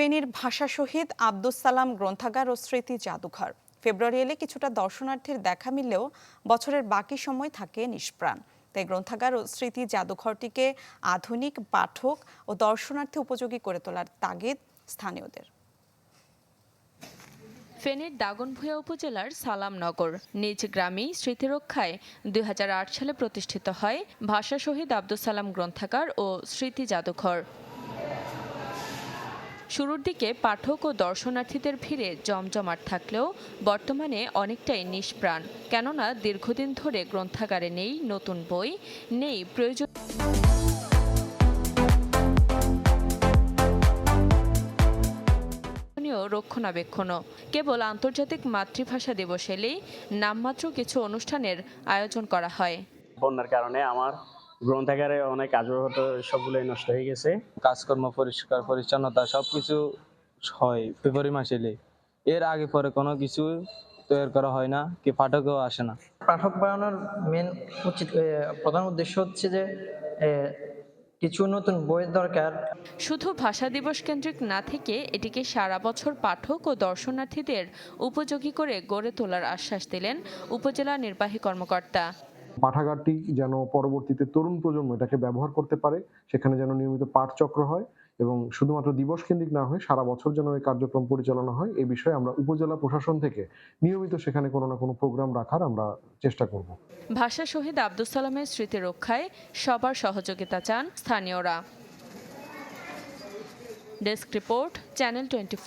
ফেনীর ভাষা শহীদ আব্দুস সালাম গ্রন্থাগার ও স্মৃতি জাদুঘর। ফেব্রুয়ারি এলে কিছুটা দর্শনার্থীর দেখা মিললেও বছরের বাকি সময় থাকে নিষ্প্রাণ। তাই গ্রন্থাগার ও স্মৃতি জাদুঘরটিকে আধুনিক, পাঠক ও দর্শনার্থী উপযোগী করে তোলার তাগিদ স্থানীয়দের। ফেনীর দাগনভূঞা উপজেলার সালামনগর, নিজ গ্রামেই স্মৃতিরক্ষায় দুই হাজার আট সালে প্রতিষ্ঠিত হয় ভাষা শহীদ আব্দুল সালাম গ্রন্থাগার ও স্মৃতি জাদুঘর। শুরুর দিকে পাঠক ও দর্শনার্থীদের ভিড়ে জমজমাট থাকলেও বর্তমানে অনেকটাই নিষ্প্রাণ। কেননা দীর্ঘদিন ধরে গ্রন্থাগারে নেই নতুন বই, নেই প্রয়োজন রক্ষণাবেক্ষণও। কেবল আন্তর্জাতিক মাতৃভাষা দিবস এলেই নামমাত্র কিছু অনুষ্ঠানের আয়োজন করা হয়। বন্যার কারণে আমার গ্রন্থাগারে অনেক আগ্রহত সবগুলোই নষ্ট হয়ে গেছে। কাজকর্ম পরিষ্কার পরিচ্ছন্নতা সবকিছু হয় ফেব্রুয়ারি মাসে এলে। এর আগে পরে কোনো কিছু তৈরি করা হয় না কি পাঠকও আসে না। পাঠক বাড়ানোর মেন উচিত প্রধান উদ্দেশ্য হচ্ছে যে কিছু নতুন বইয়ের দরকার। শুধু ভাষা দিবস কেন্দ্রিক না থেকে এটিকে সারা বছর পাঠক ও দর্শনার্থীদের উপযোগী করে গড়ে তোলার আশ্বাস দিলেন উপজেলা নির্বাহী কর্মকর্তা। পাঠাগারটি যেন পরবর্তীতে তরুণ প্রজন্ম এটাকে ব্যবহার করতে পারে, সেখানে যেন নিয়মিত পাঠচক্র হয় এবং শুধুমাত্র দিবস কেন্দ্রিক না হয়ে সারা বছর যেন এই কার্যক্রম পরিচালনা হয় এই বিষয়ে আমরা উপজেলা প্রশাসন থেকে নিয়মিত সেখানে কোনো না কোনো প্রোগ্রাম রাখার আমরা চেষ্টা করব। ভাষা শহীদ আব্দুল সালামের স্মৃতি রক্ষায় সবার সহযোগিতা চান স্থানীয়রা। Desk report, channel twenty